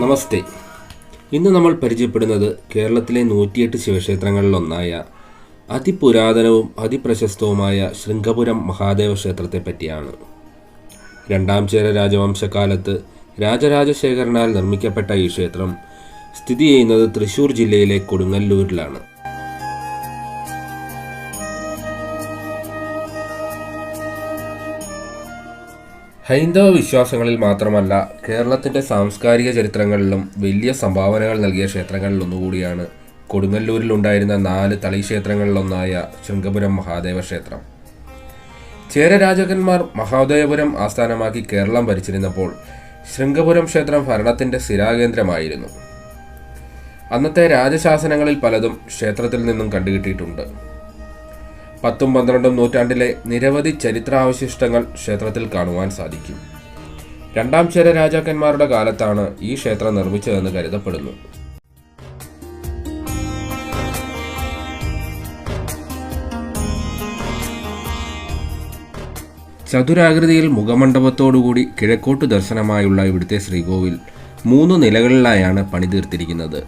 നമസ്തേ. ഇന്ന് നമ്മൾ പരിചയപ്പെടുന്നത് കേരളത്തിലെ നൂറ്റിയെട്ട് ശിവക്ഷേത്രങ്ങളിലൊന്നായ അതിപുരാതനവും അതിപ്രശസ്തവുമായ ശൃംഗപുരം മഹാദേവ ക്ഷേത്രത്തെ പറ്റിയാണ്. രണ്ടാം ചേര രാജവംശകാലത്ത് രാജരാജശേഖരനാൽ നിർമ്മിക്കപ്പെട്ട ഈ ക്ഷേത്രം സ്ഥിതി ചെയ്യുന്നത് തൃശൂർ ജില്ലയിലെ കൊടുങ്ങല്ലൂരിലാണ്. ഹൈന്ദവ വിശ്വാസങ്ങളിൽ മാത്രമല്ല കേരളത്തിന്റെ സാംസ്കാരിക ചരിത്രങ്ങളിലും വലിയ സംഭാവനകൾ നൽകിയ ക്ഷേത്രങ്ങളിൽ ഒന്നുകൂടിയാണ് കൊടുങ്ങല്ലൂരിലുണ്ടായിരുന്ന നാല് തളി ക്ഷേത്രങ്ങളിലൊന്നായ ശൃംഗപുരം മഹാദേവ ക്ഷേത്രം. ചേര രാജകന്മാർ മഹാദേവപുരം ആസ്ഥാനമാക്കി കേരളം ഭരിച്ചിരുന്നപ്പോൾ ശൃംഗപുരം ക്ഷേത്രം ഭരണത്തിന്റെ സ്ഥിരാകേന്ദ്രമായിരുന്നു. അന്നത്തെ രാജശാസനങ്ങളിൽ പലതും ക്ഷേത്രത്തിൽ നിന്നും കണ്ടുകിട്ടിയിട്ടുണ്ട്. പത്തും പന്ത്രണ്ടും നൂറ്റാണ്ടിലെ നിരവധി ചരിത്രാവശിഷ്ടങ്ങൾ ക്ഷേത്രത്തിൽ കാണുവാൻ സാധിക്കും. രണ്ടാം ചേര രാജാക്കന്മാരുടെ കാലത്താണ് ഈ ക്ഷേത്രം നിർമ്മിച്ചതെന്ന് കരുതപ്പെടുന്നു. ചതുരാകൃതിയിൽ മുഖമണ്ഡപത്തോടുകൂടി കിഴക്കോട്ട് ദർശനമായുള്ള ഇവിടുത്തെ ശ്രീകോവിൽ മൂന്ന് നിലകളിലായാണ് പണിതീർത്തിരിക്കുന്നത്.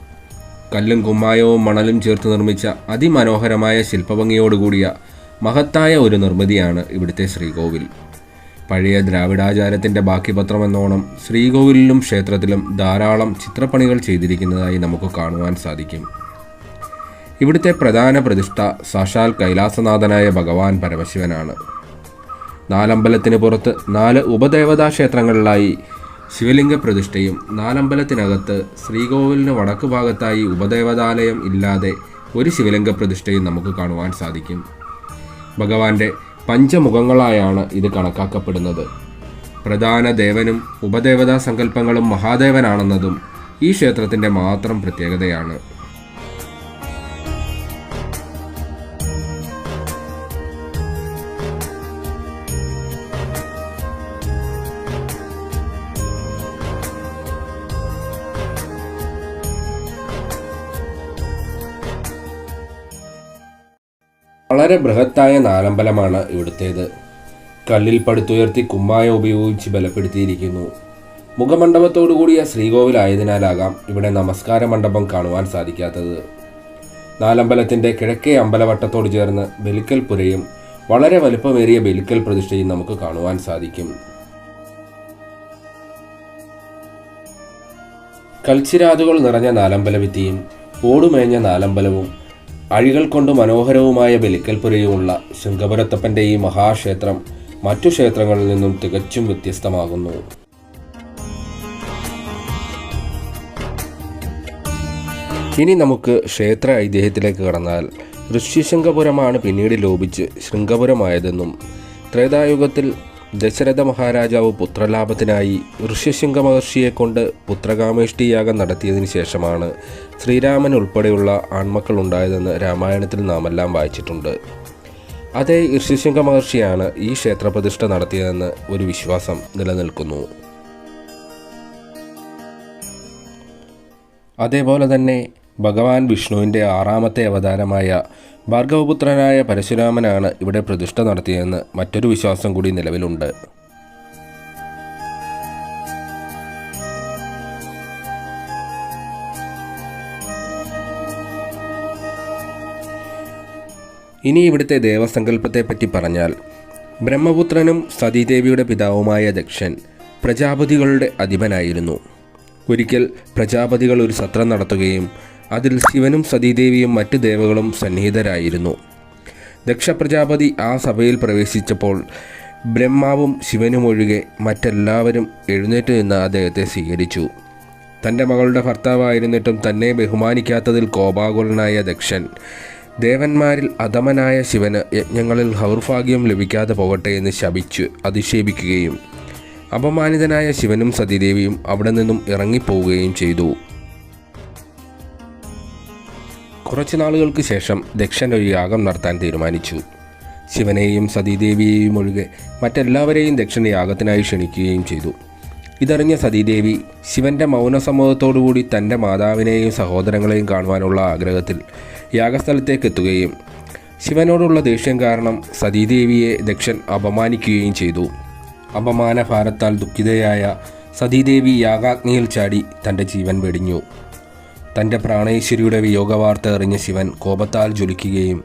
കല്ലും കുമ്മായവും മണലും ചേർത്ത് നിർമ്മിച്ച അതിമനോഹരമായ ശില്പഭംഗിയോടുകൂടിയ മഹത്തായ ഒരു നിർമ്മിതിയാണ് ഇവിടുത്തെ ശ്രീകോവിൽ. പഴയ ദ്രാവിഡാചാരത്തിന്റെ ബാക്കിപത്രമെന്നോണം ശ്രീകോവിലിലും ക്ഷേത്രത്തിലും ധാരാളം ചിത്രപ്പണികൾ ചെയ്തിരിക്കുന്നതായി നമുക്ക് കാണുവാൻ സാധിക്കും. ഇവിടുത്തെ പ്രധാന പ്രതിഷ്ഠ സാക്ഷാൽ കൈലാസനാഥനായ ഭഗവാൻ പരമശിവനാണ്. നാലമ്പലത്തിന് പുറത്ത് നാല് ഉപദേവതാ ക്ഷേത്രങ്ങളിലായി ശിവലിംഗ പ്രതിഷ്ഠയും നാലമ്പലത്തിനകത്ത് ശ്രീകോവിലിന് വടക്ക് ഭാഗത്തായി ഉപദേവതാലയം ഇല്ലാതെ ഒരു ശിവലിംഗ പ്രതിഷ്ഠയും നമുക്ക് കാണുവാൻ സാധിക്കും. ഭഗവാന്റെ പഞ്ചമുഖങ്ങളായാണ് ഇത് കണക്കാക്കപ്പെടുന്നത്. പ്രധാന ദേവനും ഉപദേവതാ സങ്കല്പങ്ങളും മഹാദേവനാണെന്നതും ഈ ക്ഷേത്രത്തിന്റെ മാത്രം പ്രത്യേകതയാണ്. വളരെ ബൃഹത്തായ നാലമ്പലമാണ് ഇവിടുത്തേത്. കല്ലിൽ പടുത്തുയർത്തി കുമ്മായം ഉപയോഗിച്ച് ബലപ്പെടുത്തിയിരിക്കുന്നു. മുഖമണ്ഡപത്തോടുകൂടിയ ശ്രീകോവിലായതിനാലാകാം ഇവിടെ നമസ്കാര മണ്ഡപം കാണുവാൻ സാധിക്കാത്തത്. നാലമ്പലത്തിന്റെ കിഴക്കേ അമ്പലവട്ടത്തോട് ചേർന്ന് ബലിക്കൽ പുരയും വളരെ വലുപ്പമേറിയ ബലിക്കൽ പ്രതിഷ്ഠയും നമുക്ക് കാണുവാൻ സാധിക്കും. കൽച്ചിരാതുകൾ നിറഞ്ഞ നാലമ്പലവിത്തിയും ഓടുമേഞ്ഞ നാലമ്പലവും അഴികൾ കൊണ്ട് മനോഹരവുമായ ബലിക്കൽപുരയുമുള്ള ശൃംഗപുരത്തപ്പന്റെ ഈ മഹാക്ഷേത്രം മറ്റു ക്ഷേത്രങ്ങളിൽ നിന്നും തികച്ചും വ്യത്യസ്തമാകുന്നു. ഇനി നമുക്ക് ക്ഷേത്ര ഐതിഹ്യത്തിലേക്ക് കടന്നാൽ ഋഷ്യശൃംഗപുരമാണ് പിന്നീട് ലോപിച്ച് ശൃംഗപുരമായതെന്നും ത്രേതായുഗത്തിൽ ദശരഥ മഹാരാജാവ് പുത്രലാഭത്തിനായി ഋഷ്യശൃംഗ മഹർഷിയെ കൊണ്ട് പുത്രകാമേഷ്ടി യാഗം നടത്തിയതിനു ശേഷമാണ് ശ്രീരാമൻ ഉൾപ്പെടെയുള്ള ആൺമക്കൾ ഉണ്ടായതെന്ന് രാമായണത്തിൽ നാമെല്ലാം വായിച്ചിട്ടുണ്ട്. അതേ ഋഷ്യശൃംഗ മഹർഷിയാണ് ഈ ക്ഷേത്രപ്രതിഷ്ഠ നടത്തിയതെന്ന് ഒരു വിശ്വാസം നിലനിൽക്കുന്നു. അതേപോലെ തന്നെ ഭഗവാൻ വിഷ്ണുവിന്റെ ആറാമത്തെ അവതാരമായ ഭാർഗവപുത്രനായ പരശുരാമനാണ് ഇവിടെ പ്രതിഷ്ഠ നടത്തിയതെന്ന് മറ്റൊരു വിശ്വാസം കൂടി നിലവിലുണ്ട്. ഇനി ഇവിടുത്തെ ദേവസങ്കല്പത്തെ പറ്റി പറഞ്ഞാൽ ബ്രഹ്മപുത്രനും സതീദേവിയുടെ പിതാവുമായ ദക്ഷൻ പ്രജാപതികളുടെ അധിപനായിരുന്നു. ഒരിക്കൽ പ്രജാപതികൾ ഒരു സത്രം നടത്തുകയും അതിൽ ശിവനും സതീദേവിയും മറ്റ് ദേവകളും സന്നിഹിതരായിരുന്നു. ദക്ഷ പ്രജാപതി ആ സഭയിൽ പ്രവേശിച്ചപ്പോൾ ബ്രഹ്മാവും ശിവനും ഒഴികെ മറ്റെല്ലാവരും എഴുന്നേറ്റ് നിന്ന് അദ്ദേഹത്തെ സ്വീകരിച്ചു. തന്റെ മകളുടെ ഭർത്താവായിരുന്നിട്ടും തന്നെ ബഹുമാനിക്കാത്തതിൽ കോപാകുലനായ ദക്ഷൻ ദേവന്മാരിൽ അധമനായ ശിവന് യജ്ഞങ്ങളിൽ ഹൗർഭാഗ്യം ലഭിക്കാതെ പോകട്ടെ എന്ന് ശപിച്ച് അധിക്ഷേപിക്കുകയും അപമാനിതനായ ശിവനും സതിദേവിയും അവിടെ നിന്നും ഇറങ്ങിപ്പോവുകയും ചെയ്തു. കുറച്ചു നാളുകൾക്ക് ശേഷം ദക്ഷൻ ഒരു യാഗം നടത്താൻ തീരുമാനിച്ചു. ശിവനെയും സതീദേവിയെയും ഒഴികെ മറ്റെല്ലാവരെയും ദക്ഷൻ യാഗത്തിനായി ക്ഷണിക്കുകയും ചെയ്തു. ഇതറിഞ്ഞ സതീദേവി ശിവന്റെ മൗനസമ്മതത്തോടുകൂടി തന്റെ മാതാവിനെയും സഹോദരങ്ങളെയും കാണുവാനുള്ള ആഗ്രഹത്തിൽ യാഗസ്ഥലത്തേക്ക് എത്തുകയും ശിവനോടുള്ള ദേഷ്യം കാരണം സതീദേവിയെ ദക്ഷൻ അപമാനിക്കുകയും ചെയ്തു. അപമാനഭാരത്താൽ ദുഃഖിതയായ സതീദേവി യാഗാഗ്നിയിൽ ചാടി തന്റെ ജീവൻ വെടിഞ്ഞു. തന്റെ പ്രാണേശ്വരിയുടെ വിയോഗവാർത്ത എറിഞ്ഞ ശിവൻ കോപത്താൽ ജ്വലിക്കുകയും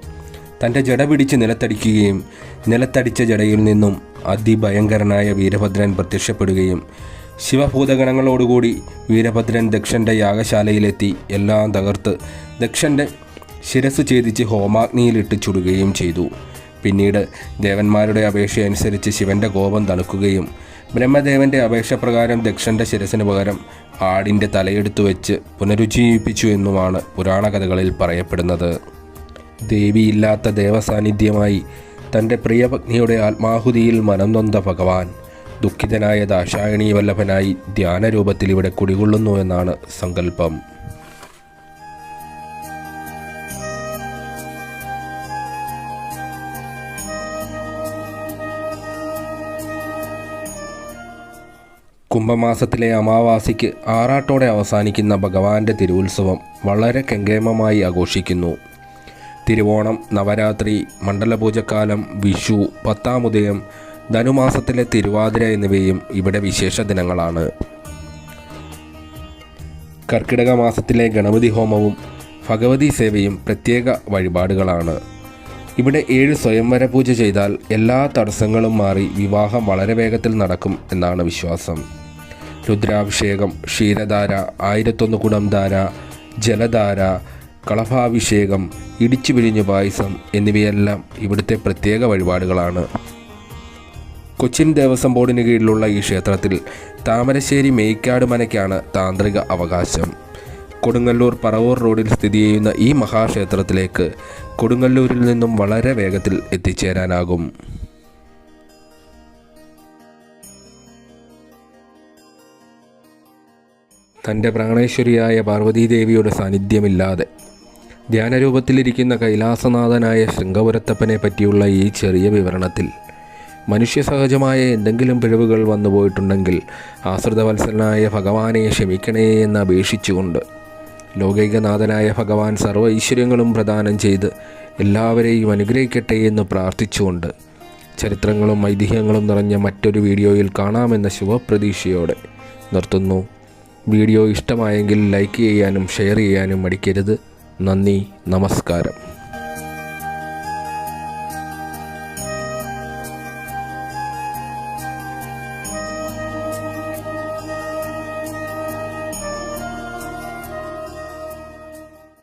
തന്റെ ജട പിടിച്ച് നിലത്തടിക്കുകയും നിലത്തടിച്ച ജടയിൽ നിന്നും അതിഭയങ്കരനായ വീരഭദ്രൻ പ്രത്യക്ഷപ്പെടുകയും ശിവഭൂതഗണങ്ങളോടുകൂടി വീരഭദ്രൻ ദക്ഷന്റെ യാഗശാലയിലെത്തി എല്ലാം തകർത്ത് ദക്ഷന്റെ ശിരസ് ഛേദിച്ച് ഹോമാഗ്നിയിലിട്ട് ചുടുകയും ചെയ്തു. പിന്നീട് ദേവന്മാരുടെ അപേക്ഷയനുസരിച്ച് ശിവന്റെ കോപം തണുക്കുകയും ബ്രഹ്മദേവന്റെ അപേക്ഷപ്രകാരം ദക്ഷന്റെ ശിരസിന് പകരം ആടിന്റെ തലയെടുത്തു വെച്ച് പുനരുജ്ജീവിപ്പിച്ചു എന്നുമാണ് പുരാണ കഥകളിൽ പറയപ്പെടുന്നത്. ദേവിയില്ലാത്ത ദേവസാന്നിധ്യമായി തന്റെ പ്രിയപത്നിയുടെ ആത്മാഹുതിയിൽ മനം നൊന്ത ഭഗവാൻ ദുഃഖിതനായ ദാശായണീ വല്ലഭനായി ധ്യാനരൂപത്തിൽ ഇവിടെ കുടികൊള്ളുന്നു എന്നാണ് സങ്കല്പം. കുംഭമാസത്തിലെ അമാവാസിക്ക് ആറാട്ടോടെ അവസാനിക്കുന്ന ഭഗവാന്റെ തിരുവുത്സവം വളരെ കെങ്കേമമായി ആഘോഷിക്കുന്നു. തിരുവോണം നവരാത്രി മണ്ഡലപൂജക്കാലം വിഷു പത്താമുദയം ധനുമാസത്തിലെ തിരുവാതിര എന്നിവയും ഇവിടെ വിശേഷ ദിനങ്ങളാണ്. കർക്കിടക മാസത്തിലെ ഗണപതി ഹോമവും ഭഗവതി സേവയും പ്രത്യേക വഴിപാടുകളാണ്. ഇവിടെ ഏഴ് സ്വയംവര പൂജ ചെയ്താൽ എല്ലാ തടസ്സങ്ങളും മാറി വിവാഹം വളരെ വേഗത്തിൽ നടക്കും എന്നാണ് വിശ്വാസം. രുദ്രാഭിഷേകം ക്ഷീരധാര ആയിരത്തൊന്ന് കുടം ധാര ജലധാര കളഭാഭിഷേകം ഇടിച്ചു പിഴിഞ്ഞ് പായസം എന്നിവയെല്ലാം ഇവിടുത്തെ പ്രത്യേക വഴിപാടുകളാണ്. കൊച്ചിൻ ദേവസ്വം ബോർഡിന് കീഴിലുള്ള ഈ ക്ഷേത്രത്തിൽ താമരശ്ശേരി മേയ്ക്കാട് മനയ്ക്കാണ് താന്ത്രിക അവകാശം. കൊടുങ്ങല്ലൂർ പറവൂർ റോഡിൽ സ്ഥിതി ചെയ്യുന്ന ഈ മഹാക്ഷേത്രത്തിലേക്ക് കൊടുങ്ങല്ലൂരിൽ നിന്നും വളരെ വേഗത്തിൽ എത്തിച്ചേരാനാകും. തന്റെ പ്രാണേശ്വരിയായ പാർവതീദേവിയുടെ സാന്നിധ്യമില്ലാതെ ധ്യാനരൂപത്തിലിരിക്കുന്ന കൈലാസനാഥനായ ശൃംഗപുരത്തപ്പനെ പറ്റിയുള്ള ഈ ചെറിയ വിവരണത്തിൽ മനുഷ്യസഹജമായ എന്തെങ്കിലും പിഴവുകൾ വന്നുപോയിട്ടുണ്ടെങ്കിൽ ആശ്രിതവത്സരനായ ഭഗവാനെ ക്ഷമിക്കണേ എന്ന് അപേക്ഷിച്ചുകൊണ്ട് ലോകൈകനാഥനായ ഭഗവാൻ സർവ ഐശ്വര്യങ്ങളും പ്രദാനം ചെയ്ത് എല്ലാവരെയും അനുഗ്രഹിക്കട്ടെ എന്ന് പ്രാർത്ഥിച്ചുകൊണ്ട് ചരിത്രങ്ങളും ഐതിഹ്യങ്ങളും നിറഞ്ഞ മറ്റൊരു വീഡിയോയിൽ കാണാമെന്ന ശുഭപ്രതീക്ഷയോടെ നിർത്തുന്നു. വീഡിയോ ഇഷ്ടമായെങ്കിൽ ലൈക്ക് ചെയ്യാനും ഷെയർ ചെയ്യാനും മടിക്കരുത്. നന്ദി നമസ്കാരം.